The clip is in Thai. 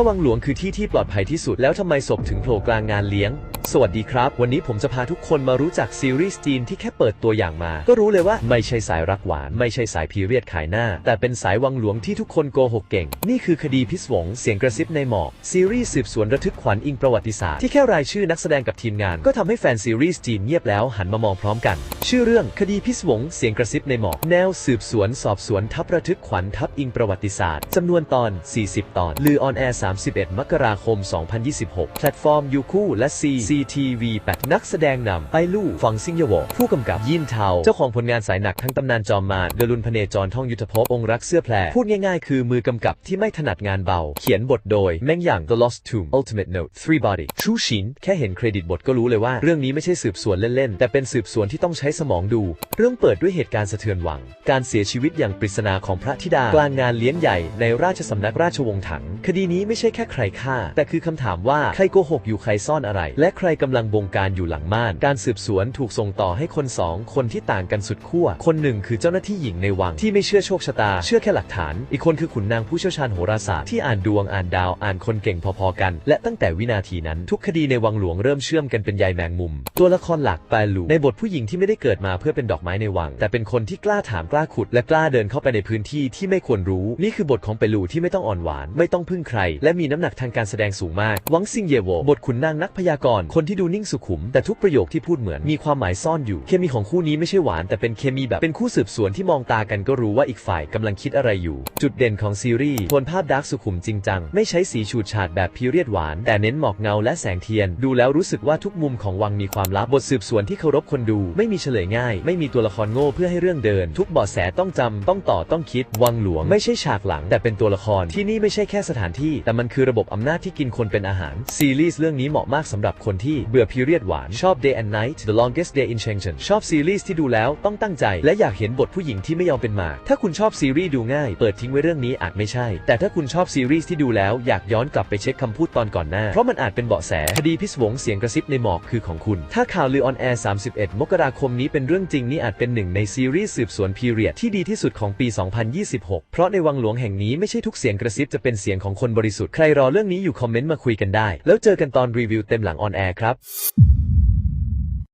ถ้าวังหลวงคือที่ที่ปลอดภัยที่สุดแล้วทำไมศพถึงโผล่กลางงานเลี้ยง สวัสดีครับ วันนี้ผมจะพาทุกคนมารู้จักซีรีส์จีนที่แค่เปิดตัวอย่างมา ก็รู้เลยว่าไม่ใช่สายรักหวาน ไม่ใช่สายพีเรียดขายหน้า แต่เป็นสายวังหลวงที่ทุกคนโกหกเก่ง นี่คือคดีพิศวง เสียงกระซิบในหมอก ซีรีส์สืบสวนระทึกขวัญอิงประวัติศาสตร์ที่แค่รายชื่อนักแสดงกับทีมงาน ก็ทำให้แฟนซีรีส์จีนเงียบแล้วหันมามองพร้อมกัน ชื่อเรื่องคดีพิศวง เสียงกระซิบในหมอก แนวสืบสวนสอบสวนทับระทึกขวัญทับอิงประวัติศาสตร์จำนวนตอน 40 ตอนลือออนแอร์ 31 มกราคม 2026 แพลตฟอร์มยูคู่และ CCTV 8นักแสดงนำไอลู่ฟังซิงเยวอผู้กำกับยินเทา เจ้าของผลงานสายหนักทั้งตำนานจอมมารเดลุนพเนจรท่องยุทธภพองค์รักเสื้อแพรพูดง่ายๆ คือมือกำกับที่ไม่ถนัดงานเบา เขียนบทโดย แม่งอย่าง The Lost Tomb Ultimate Note Three Body True Shin แค่เห็นเครดิตบทก็รู้เลยว่า เรื่องนี้ไม่ใช่สืบสวนเล่นๆ แต่เป็นสืบสวนที่ต้องใช้สมองดู เรื่องเปิดด้วยเหตุการณ์สะเทือนหวัง การเสียชีวิตอย่างปริศนาของพระธิดากลางงานเลี้ยงใหญ่ในราชสำนักราชวงศ์ถัง คดีนี้ไม่ใช่แค่ใครฆ่า แต่คือคำถามว่าใครโกหกอยู่ใครซ่อนอะไร และใครกำลังบงการอยู่หลังม่าน การสืบสวนถูกส่งต่อให้คนสองคนที่ต่างกันสุดขั้ว คนหนึ่งคือเจ้าหน้าที่หญิงในวังที่ไม่เชื่อโชคชะตา เชื่อแค่หลักฐาน อีกคนคือขุนนางผู้เชี่ยวชาญโหราศาสตร์ที่อ่านดวงอ่านดาวอ่านคนเก่งพอๆกัน และตั้งแต่วินาทีนั้นทุกคดีในวังหลวงเริ่มเชื่อมกันเป็นใยแมงมุม ตัวละครหลักแปลลูในบทผู้หญิงที่ไม่ได้เกิดมาเพื่อเป็นดอกไม้ในวัง แต่เป็นคนที่กล้าถามกล้าขุด และกล้าเดินเข้าไปในพื้นที่ที่ไม่ควรรู้ นี่คือบทของเปลูที่ไม่ต้องอ่อนหวาน ไม่ต้องพึ่งใคร และมีน้ำหนักทางการแสดงสูงมากหวังซิงเยโวบทขุนนางนักพยากรณ์คนที่ดูนิ่งสุขุม แต่ทุกประโยคที่พูดเหมือนมีความหมายซ่อนอยู่ เคมีของคู่นี้ไม่ใช่หวาน แต่เป็นเคมีแบบเป็นคู่สืบสวนที่มองตากันก็รู้ว่าอีกฝ่ายกำลังคิดอะไรอยู่ จุดเด่นของซีรีส์โทนภาพดาร์กสุขุมจริงจัง ไม่ใช้สีฉูดฉาดแบบพีเรียดหวาน แต่เน้นหมอกเงาและแสงเทียน ดูแล้วรู้สึกว่าทุกมุมของวังมีความลับบทสืบสวนที่เคารพคนดู ไม่มีเฉลยง่าย ไม่มีตัวละครโง่เพื่อให้เรื่องเดิน ทุกเบาะแสต้องจำต้องต่อต้องคิด วังหลวง ไม่ใช่ฉากหลัง แต่เป็นตัวละครที่นี่ไม่ใช่แค่สถานที่ แต่มันคือระบบอำนาจที่กินคนเป็นอาหารซีรีส์เรื่องนี้เหมาะมากสำหรับคนที่เบื่อพีเรียดหวาน ชอบ Day and Night The Longest Day in Shenzhen ชอบซีรีส์ที่ดูแล้วต้องตั้งใจ และอยากเห็นบทผู้หญิงที่ไม่ยอมเป็นหมาก ถ้าคุณชอบซีรีส์ดูง่าย เปิดทิ้งไว้เรื่องนี้อาจไม่ใช่ แต่ถ้าคุณชอบซีรีส์ที่ดูแล้วอยากย้อนกลับไปเช็คคำพูดตอนก่อนหน้า เพราะมันอาจเป็นเบาะแสคดีพิศวงเสียงกระซิบในหมอกคือของคุณ ถ้าข่าวลือออนแอร์ 31 มกราคมนี้เป็นเรื่องจริงนี่อาจเป็นหนึ่งในซีรีส์สืบสวนพีเรียดที่ดีที่สุดของปี 2026 เพราะในวังหลวงแห่งนี้ไม่ใช่ทุกเสียงกระซิบจะเป็นเสียงของคนบริสุทธิ์ใครรอเรื่องนี้อยู่คอมเมนต์มาคุยกันได้ แล้วเจอกันตอนรีวิวเต็มหลังออนแอร์ครับ